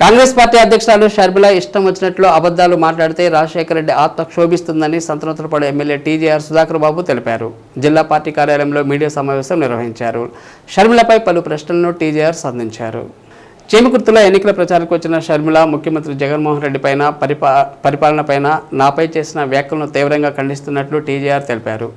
Congress party అధ్యక్షురాలు షర్మిల ఇష్టం వచ్చినట్లు అబద్ధాలు మాట్లాడితే రాజశేఖర రెడ్డి ఆత్మ క్షోభిస్తుందని సంతనోత్తరపాడు ఎమ్మెల్యే టీజేఆర్ సుధాకర్ బాబు తెలిపారు. జిల్లా పార్టీ కార్యాలయంలో మీడియా సమావేశం నిర్వహించారు. షర్మిలపై పలు ప్రశ్నలను టీజేఆర్ సంధించారు. చేమకుర్తిలో ఎన్నికల ప్రచారానికి వచ్చిన షర్మిల ముఖ్యమంత్రి జగన్మోహన్ రెడ్డి పైన పరిపా పరిపాలనపైన నాపై చేసిన వ్యాఖ్యలను తీవ్రంగా ఖండిస్తున్నట్లు టీజేఆర్ తెలిపారు.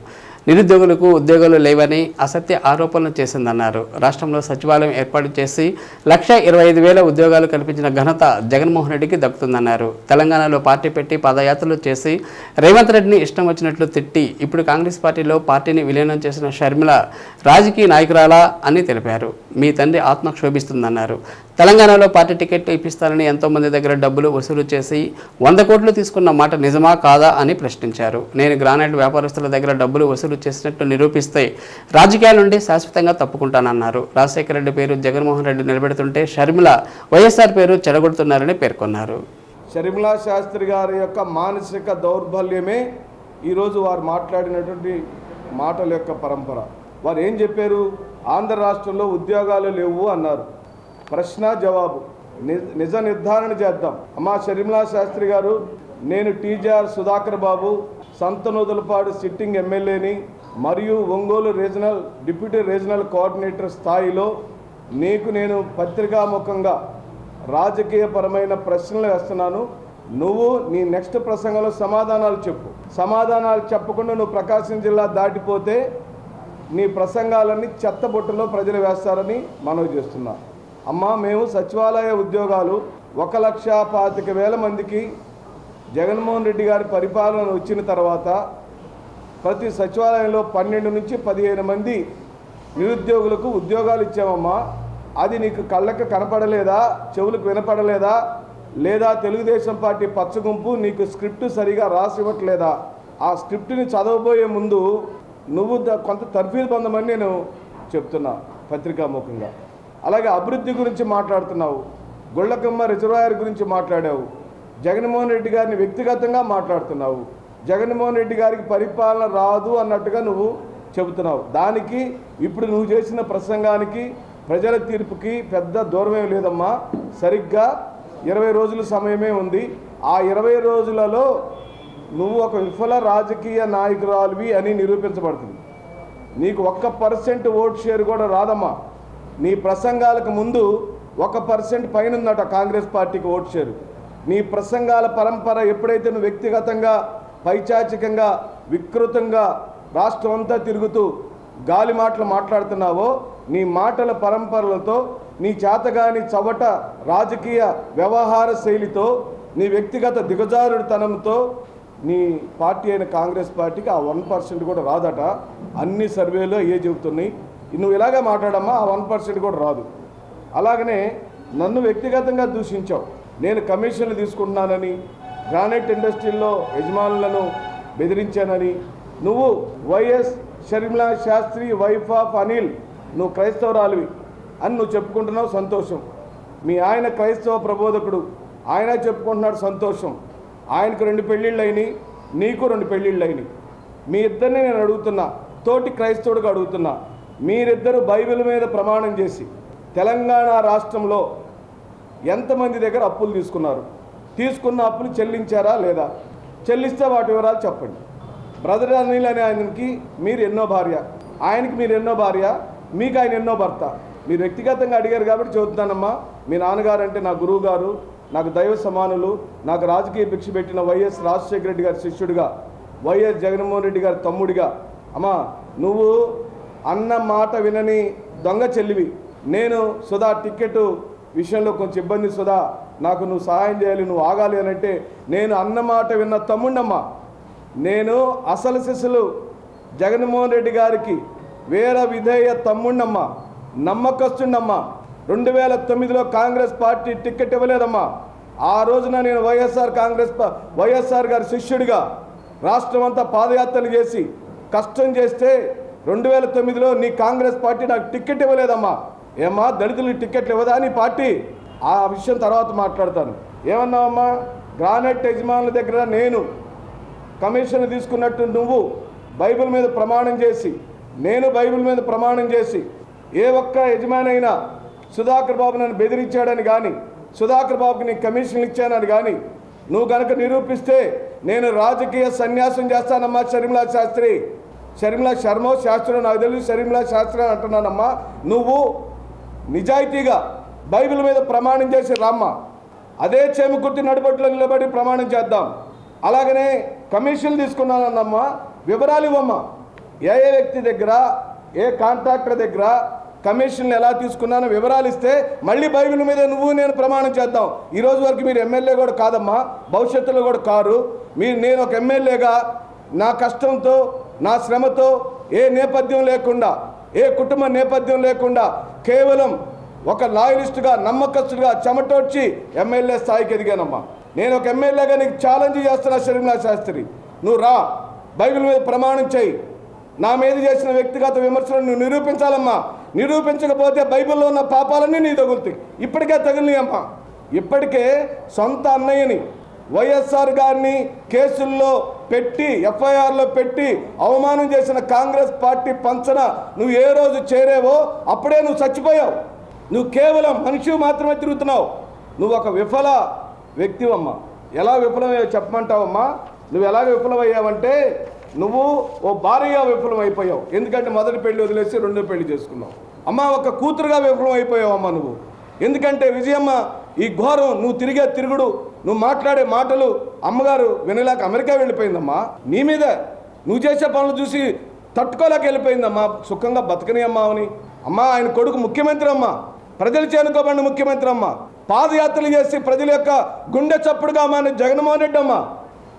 నిరుద్యోగులకు ఉద్యోగాలు లేవని అసత్య ఆరోపణలు చేసిందన్నారు. రాష్ట్రంలో సచివాలయం ఏర్పాటు చేసి లక్ష ఇరవై ఐదు వేల ఉద్యోగాలు కల్పించిన ఘనత జగన్మోహన్ రెడ్డికి దక్కుతుందన్నారు. తెలంగాణలో పార్టీ పెట్టి పాదయాత్రలు చేసి రేవంత్ రెడ్డిని ఇష్టం వచ్చినట్లు తిట్టి ఇప్పుడు కాంగ్రెస్ పార్టీలో పార్టీని విలీనం చేసిన షర్మిల రాజకీయ నాయకురాలా అని తెలిపారు. మీ తండ్రి ఆత్మ క్షోభిస్తుందన్నారు తెలంగాణలో పార్టీ టికెట్ ఇప్పిస్తారని ఎంతోమంది దగ్గర డబ్బులు వసూలు చేసి వంద కోట్లు తీసుకున్న మాట నిజమా కాదా అని ప్రశ్నించారు. నేను గ్రానైట్ వ్యాపారస్తుల దగ్గర డబ్బులు వసూలు చేసినట్టు నిరూపిస్తే రాజకీయాల నుండి శాశ్వతంగా తప్పుకుంటానన్నారు. రాజశేఖర రెడ్డి పేరు జగన్మోహన్ రెడ్డి నిలబెడుతుంటే షర్మిల వైఎస్ఆర్ పేరు చెడగొడుతున్నారని పేర్కొన్నారు. షర్మిలా శాస్త్రి గారి యొక్క మానసిక దౌర్బల్యమే ఈరోజు వారు మాట్లాడినటువంటి మాటల యొక్క పరంపర. వారు ఏం చెప్పారు? ఆంధ్ర రాష్ట్రంలో ఉద్యోగాలు లేవు అన్నారు. ప్రశ్న జవాబు. నిజ నిర్ధారణ చేద్దాం. అమ్మా షర్మిలా శాస్త్రి గారు నేను టీజీఆర్ సుధాకర్ బాబు సంతనూదులపాడు సిట్టింగ్ ఎమ్మెల్యేని మరియు Ongole regional deputy regional coordinator స్థాయిలో నీకు నేను పత్రికాముఖంగా రాజకీయపరమైన ప్రశ్నలు వేస్తున్నాను. నువ్వు నీ నెక్స్ట్ ప్రసంగంలో సమాధానాలు చెప్పు. సమాధానాలు చెప్పకుండా నువ్వు ప్రకాశం జిల్లా దాటిపోతే నీ ప్రసంగాలన్నీ చెత్తబొట్టులో ప్రజలు వేస్తారని మనవి చేస్తున్నాను అమ్మా మేము సచివాలయ ఉద్యోగాలు ఒక లక్ష పాతిక వేల మందికి జగన్మోహన్ రెడ్డి గారి పరిపాలన వచ్చిన తర్వాత ప్రతి సచివాలయంలో పన్నెండు నుంచి పదిహేను మంది నిరుద్యోగులకు ఉద్యోగాలు ఇచ్చామమ్మా. అది నీకు కళ్ళకు కనపడలేదా? చెవులకు వినపడలేదా? లేదా తెలుగుదేశం పార్టీ పచ్చగుంపు నీకు స్క్రిప్ట్ సరిగా రాసి ఇవ్వట్లేదా ఆ స్క్రిప్ట్ని చదవబోయే ముందు నువ్వు కొంత తర్ఫీదు పొందమని నేను చెప్తున్నా పత్రికాముఖంగా. అలాగే అభివృద్ధి గురించి మాట్లాడుతున్నావు. గొళ్ళకమ్మ రిజర్వాయర్ గురించి మాట్లాడావు. జగన్మోహన్ రెడ్డి గారిని వ్యక్తిగతంగా మాట్లాడుతున్నావు. జగన్మోహన్ రెడ్డి గారికి పరిపాలన రాదు అన్నట్టుగా నువ్వు చెబుతున్నావు. దానికి ఇప్పుడు నువ్వు చేసిన ప్రసంగానికి ప్రజల తీర్పుకి పెద్ద దూరమేం లేదమ్మా. సరిగ్గా ఇరవై రోజుల సమయమే ఉంది. ఆ ఇరవై రోజులలో నువ్వు ఒక విఫల రాజకీయ నాయకురాలివి అని నిరూపించబడుతుంది. నీకు ఒక్క పర్సెంట్ ఓట్ షేర్ కూడా రాదమ్మా. నీ ప్రసంగాలకు ముందు ఒక పర్సెంట్ పైన ఉందట కాంగ్రెస్ పార్టీకి ఓట్ షేరు నీ ప్రసంగాల పరంపర ఎప్పుడైతే నువ్వు వ్యక్తిగతంగా పైచాచికంగా వికృతంగా రాష్ట్రం అంతా తిరుగుతూ గాలి మాటలు మాట్లాడుతున్నావో నీ మాటల పరంపరలతో నీ చేతగాని చవట రాజకీయ వ్యవహార శైలితో నీ వ్యక్తిగత దిగజారుడితనంతో నీ పార్టీ అయిన కాంగ్రెస్ పార్టీకి ఆ వన్ పర్సెంట్ కూడా రాదట. అన్ని సర్వేలో ఏ చెబుతున్నాయి. నువ్వు ఇలాగే మాట్లాడమ్మా? ఆ వన్ పర్సెంట్ కూడా రాదు. అలాగనే నన్ను వ్యక్తిగతంగా దూషించావు. నేను కమిషన్లు తీసుకుంటున్నానని గ్రానైట్ ఇండస్ట్రీల్లో యజమానులను బెదిరించానని నువ్వు YS Sharmila Sastri wife of Anil నువ్వు క్రైస్తవరాలివి అని నువ్వు చెప్పుకుంటున్నావు సంతోషం. మీ ఆయన క్రైస్తవ ప్రబోధకుడు ఆయన చెప్పుకుంటున్నాడు సంతోషం. ఆయనకు రెండు పెళ్ళిళ్ళు అయినాయి నీకు రెండు పెళ్ళిళ్ళు అయినాయి మీ ఇద్దరిని నేను అడుగుతున్నా తోటి క్రైస్తవుడిగా అడుగుతున్నా మీరిద్దరు బైబిల్ మీద ప్రమాణం చేసి తెలంగాణ రాష్ట్రంలో ఎంతమంది దగ్గర అప్పులు తీసుకున్నారు? తీసుకున్న అప్పులు చెల్లించారా లేదా? చెల్లిస్తే వాటి వివరాలు చెప్పండి. బ్రదర్ అనిల్ అనే ఆయనకి మీరు ఎన్నో భార్య. ఆయనకి మీరు ఎన్నో భార్య. మీకు ఆయన ఎన్నో భర్త. మీరు వ్యక్తిగతంగా అడిగారు కాబట్టి చెబుతున్నానమ్మా. మీ నాన్నగారు అంటే నా గురువు గారు నాకు దైవ సమానులు నాకు రాజకీయ భిక్ష పెట్టిన వైఎస్ రాజశేఖర రెడ్డి గారి శిష్యుడిగా వైఎస్ జగన్మోహన్ రెడ్డి గారి తమ్ముడిగా. అమ్మా నువ్వు అన్న మాట వినని దొంగ చెల్లివి. నేను సుధా టికెట్ విషయంలో కొంచెం ఇబ్బంది సుధా. నాకు నువ్వు సహాయం చేయాలి నువ్వు ఆగాలి అని అంటే నేను అన్న మాట విన్న తమ్ముడమ్మా. నేను అసలు శిశులు జగన్మోహన్ రెడ్డి గారికి వేర విధేయ తమ్ముడమ్మా. నమ్మకస్తుండమ్మా. రెండు వేల తొమ్మిదిలో కాంగ్రెస్ పార్టీ టికెట్ ఇవ్వలేదమ్మా. ఆ రోజున నేను వైఎస్ఆర్ కాంగ్రెస్ వైఎస్ఆర్ గారి శిష్యుడిగా రాష్ట్రం అంతా పాదయాత్రలు చేసి కష్టం చేస్తే రెండు వేల తొమ్మిదిలో నీ కాంగ్రెస్ పార్టీ నాకు టికెట్ ఇవ్వలేదమ్మా. ఏమ్మా దళితులకి టికెట్లు ఇవ్వదా నీ పార్టీ? ఆ విషయం తర్వాత మాట్లాడతాను. ఏమన్నావమ్మా? గ్రానైట్ యజమానుల దగ్గర నేను కమిషన్ తీసుకున్నట్టు నువ్వు బైబిల్ మీద ప్రమాణం చేసి నేను బైబిల్ మీద ప్రమాణం చేసి ఏ ఒక్క యజమానైనా సుధాకర్ బాబు నన్ను బెదిరించాడని కానీ సుధాకర్ బాబుకి నీ కమిషన్లు ఇచ్చానని కానీ నువ్వు కనుక నిరూపిస్తే నేను రాజకీయ సన్యాసం చేస్తానమ్మా షర్మిలా శాస్త్రి. షర్మిలా శర్మ శాస్త్రం నాకు తెలియదు షర్మిలా శాస్త్రి అంటున్నానమ్మా. నువ్వు నిజాయితీగా బైబిల్ మీద ప్రమాణం చేసి రామ్మ. అదే చెముకుర్తి నడుబట్లో నిలబడి ప్రమాణం చేద్దాం. అలాగనే కమిషన్ తీసుకున్నానన్నమ్మా. వివరాలు ఇవ్వమ్మా. ఏ ఏ వ్యక్తి దగ్గర ఏ కాంట్రాక్టర్ దగ్గర కమిషన్లు ఎలా తీసుకున్నానో వివరాలు ఇస్తే మళ్ళీ బైబిల్ మీద నువ్వు నేను ప్రమాణం చేద్దాం. ఈరోజు వరకు మీరు ఎమ్మెల్యే కూడా కాదమ్మా. భవిష్యత్తులో కూడా కారు. మీరు నేను ఒక ఎమ్మెల్యేగా నా కష్టంతో నా శ్రమతో ఏ నేపథ్యం లేకుండా ఏ కుటుంబ నేపథ్యం లేకుండా కేవలం ఒక లాయలిస్టుగా నమ్మకస్తుడిగా చెమటోడ్చి ఎమ్మెల్యే స్థాయికి ఎదిగానమ్మా. నేను ఒక ఎమ్మెల్యేగా నీకు ఛాలెంజ్ చేస్తున్నా షర్మిలా శాస్త్రి. నువ్వు రా బైబిల్ మీద ప్రమాణం చేయి. నా మీద చేసిన వ్యక్తిగత విమర్శలను నువ్వు నిరూపించాలమ్మా. నిరూపించకపోతే బైబిల్లో ఉన్న పాపాలన్నీ నీ తగులుతాయి. ఇప్పటికే తగిలినాయమ్మా. ఇప్పటికే సొంత అన్నయ్యని వైఎస్ఆర్ గారిని కేసుల్లో పెట్టి ఎఫ్ఐఆర్లో పెట్టి అవమానం చేసిన కాంగ్రెస్ పార్టీ పంచన నువ్వు ఏ రోజు చేరేవో అప్పుడే నువ్వు చచ్చిపోయావు. నువ్వు కేవలం మనిషి మాత్రమే తిరుగుతున్నావు. నువ్వు ఒక విఫల వ్యక్తివమ్మా. ఎలా విఫలమయ్యావు చెప్పమంటావమ్మా? నువ్వు ఎలాగ విఫలమయ్యావంటే నువ్వు ఓ భార్యగా విఫలం అయిపోయావు ఎందుకంటే మొదటి పెళ్ళి వదిలేసి రెండో పెళ్ళి చేసుకున్నావు. అమ్మ ఒక కూతురుగా విఫలం అయిపోయావు అమ్మ నువ్వు. ఎందుకంటే విజయమ్మ ఈ ఘోరం నువ్వు తిరిగే తిరుగుడు నువ్వు మాట్లాడే మాటలు అమ్మగారు వినలేక అమెరికా వెళ్ళిపోయిందమ్మా. నీ మీద నువ్వు చేసే పనులు చూసి తట్టుకోలేక వెళ్ళిపోయిందమ్మా. సుఖంగా బతకని అమ్మా అని అమ్మా ఆయన కొడుకు ముఖ్యమంత్రి అమ్మా. ప్రజలు చేనుకోబడిన ముఖ్యమంత్రి అమ్మా. పాదయాత్రలు చేసి ప్రజల యొక్క గుండె చప్పుడుగా అమ్మా జగన్మోహన్ రెడ్డి అమ్మా.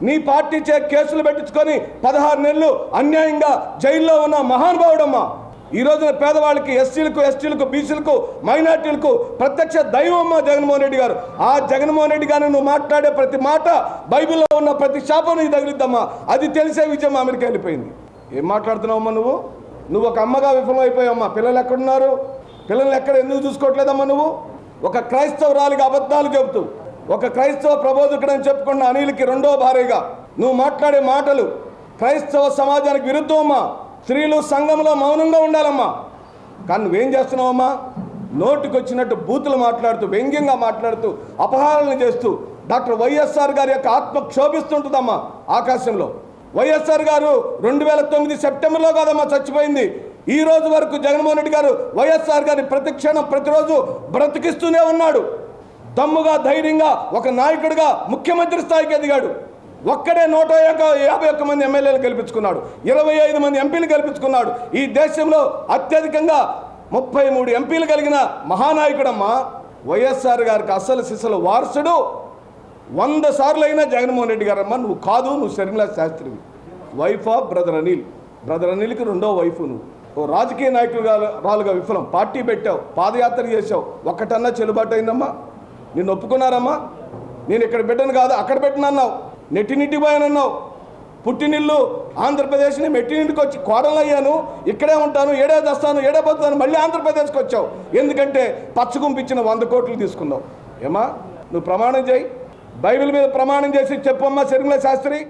నీ పార్టీ చే కేసులు పెట్టించుకొని పదహారు నెలలు అన్యాయంగా జైల్లో ఉన్న మహానుభావుడమ్మా ఈ రోజున పేదవాళ్ళకి ఎస్సీలకు ఎస్టీలకు బీసీలకు మైనార్టీలకు ప్రత్యక్ష దైవమ్మ జగన్మోహన్ రెడ్డి గారు. ఆ జగన్మోహన్ రెడ్డి గారు నువ్వు మాట్లాడే ప్రతి మాట బైబిల్లో ఉన్న ప్రతి శాపం నీకు తగిలిద్దమ్మా. అది తెలిసే విజయం అమెరికా వెళ్ళిపోయింది. ఏం మాట్లాడుతున్నావమ్మా నువ్వు? నువ్వు ఒక అమ్మగా విఫలమైపోయావమ్మా. పిల్లలు ఎక్కడున్నారు? పిల్లల్ని ఎక్కడ ఎందుకు చూసుకోవట్లేదమ్మా నువ్వు? ఒక క్రైస్తవురాలిగా అబద్ధాలు చెబుతూ ఒక క్రైస్తవ ప్రబోధకుడని చెప్పుకున్న అనిల్కి రెండో భార్యగా నువ్వు మాట్లాడే మాటలు క్రైస్తవ సమాజానికి విరుద్ధమమ్మా. స్త్రీలు సంఘంలో మౌనంగా ఉండాలమ్మా. కానీ నువ్వేం చేస్తున్నావమ్మా? నోటికొచ్చినట్టు బూతులు మాట్లాడుతూ వ్యంగ్యంగా మాట్లాడుతూ అపహారాలను చేస్తూ డాక్టర్ వైఎస్ఆర్ గారి యొక్క ఆత్మ క్షోభిస్తుంటుందమ్మా ఆకాశంలో. వైఎస్ఆర్ గారు రెండు వేల తొమ్మిది సెప్టెంబర్లో కాదమ్మా చచ్చిపోయింది. ఈ రోజు వరకు జగన్మోహన్ రెడ్డి గారు వైఎస్ఆర్ గారిని ప్రతి క్షణం ప్రతిరోజు బ్రతికిస్తూనే ఉన్నాడు. దమ్ముగా ధైర్యంగా ఒక నాయకుడిగా ముఖ్యమంత్రి స్థాయికి ఎదిగాడు. ఒక్కడే నూట యొక్క యాభై ఒక్క మంది ఎమ్మెల్యేలు గెలిపించుకున్నాడు. ఇరవై ఐదు మంది ఎంపీలు గెలిపించుకున్నాడు. ఈ దేశంలో అత్యధికంగా ముప్పై మూడు ఎంపీలు కలిగిన మహానాయకుడమ్మా వైఎస్ఆర్ గారికి అసలు సిసలు వారసుడు. వంద సార్లు అయినా జగన్మోహన్ రెడ్డి గారమ్మా నువ్వు కాదు నువ్వు Sharmila శాస్త్రివి. Wife of brother Anil brother అనిల్కి రెండో వైఫ్ నువ్వు. ఓ రాజకీయ నాయకులుగా రాలుగా విఫలం. పార్టీ పెట్టావు పాదయాత్ర చేసావు ఒక్కటన్నా చెల్లుబాటు అయిందమ్మా. నిన్ను ఒప్పుకున్నారమ్మా. నేను ఇక్కడ పెట్టను కాదు అక్కడ పెట్టినన్నావు. నెట్టినిట్టి పోయానన్నావు. పుట్టినిల్లు ఆంధ్రప్రదేశ్ని మెట్టినింటికి వచ్చి కోడలు అయ్యాను ఇక్కడే ఉంటాను ఏడే తెస్తాను ఏడే పోతాను మళ్ళీ ఆంధ్రప్రదేశ్కి వచ్చావు. ఎందుకంటే పచ్చగుంపిచ్చిన వంద కోట్లు తీసుకున్నావు. ఏమా? నువ్వు ప్రమాణం చేయి. బైబిల్ మీద ప్రమాణం చేసి చెప్పమ్మా శర్మిల శాస్త్రి.